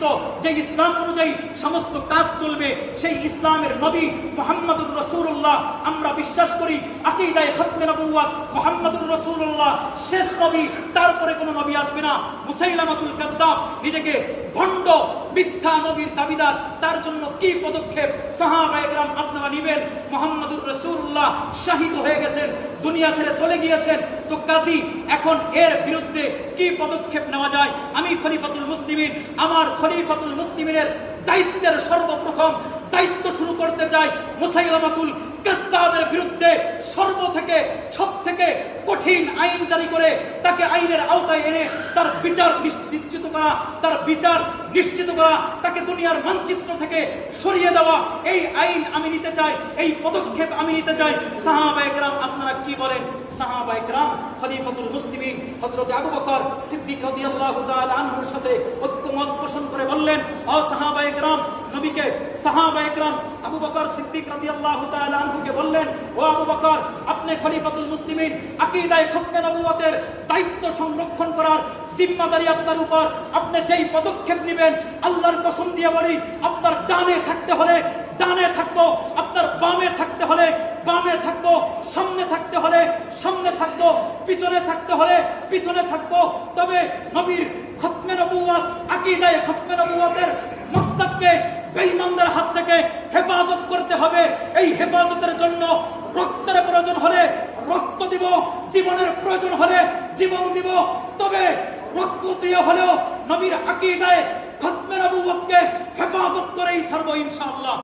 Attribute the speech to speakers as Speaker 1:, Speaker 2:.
Speaker 1: প্রতিষ্ঠিত, যে ইসলাম অনুযায়ী সমস্ত কাজ চলবে, সেই ইসলামের নবী মোহাম্মদুর রসুল্লাহ আমরা বিশ্বাস করি, আকিদায় খতমে নবুয়াত মোহাম্মদুর রসুল্লাহ শেষ নবী, তারপরে কোনো নবী আসবে না। মুসাইলামাতুল কাজ্জাব নিজেকে ভণ্ড মিথ্যা নবীর দাবিদার, তার জন্য কি পদক্ষেপ? সাহাবায়গ্রাম আপনারা নিবেন। মোহাম্মদুর রসুল্লাহ শাহিদ হয়ে গেছেন, দুনিয়া ছেড়ে চলে গিয়েছেন। তো কাজী, এখন এর বিরুদ্ধে কি পদক্ষেপ নেওয়া যায়? আমি খলিফাতুল মুসলিমিন, আমার খলিফাতুল মুসলিমিনের দায়িত্বের সর্বপ্রথম দায়িত্ব শুরু করতে চাই মুসাইলামাতুল কাজ্জাবের বিরুদ্ধে সর্ব থেকে, সব থেকে কঠিন আইন জারি করে তাকে আইনের আওতায় এনে তার বিচার নিশ্চিত করা, তার বিচার নিশ্চিত করা, তাকে দুনিয়ার মানচিত্র থেকে সরিয়ে দেওয়া, এই আইন আমি নিতে চাই, এই পদক্ষেপ আমি নিতে চাই। সাহাবা একরাম আপনারা কি বলেন? সাহাবা একরাম খলিফাতুল মুসলিমিন, হযরত আবু বকর সিদ্দিক রাদিয়াল্লাহু তাআলা আনহুর সাথে ঐক্যমত পোষণ করে বললেন, ও সাহাবা একরাম নবীকে সাহাবা একরাম আবু বকর সিদ্দিক রাদিয়াল্লাহু তাআলা আনহুকে বললেন, ও আবু বকর, আপনি খলিফাতুল মুসলিমিন, আকীদায়ে খতমে নবুয়তের দায়িত্ব সংরক্ষণ করার জিম্মাদারি আপনার উপর। আপনি যেই পদক্ষেপ নেবেন, আল্লাহর কসম দিয়ে বলি, আপনার ডানে থাকতে হলে ডানে থাকব, আপনার বামে থাকতে হলে বামে থাকব, সামনে থাকতে হলে সামনে থাকব, পিছনে থাকতে হলে পিছনে থাকব। তবে নবীর খতমে নবুয়াত আকীদায়ে খতমে নবুয়াতের মস্তককে বেঈমানদের হাত থেকে হেফাজত করতে হবে। এই হেফাজতের জন্য রক্তের প্রয়োজন হলে রক্ত দিব, জীবনের প্রয়োজন হলে জীবন দিব। তবে রক্ত দিয়ে হলেও নবীর আকিদায় খতমে অবুবতকে হেফাজত করেই সর্ব ইনশাআল্লাহ।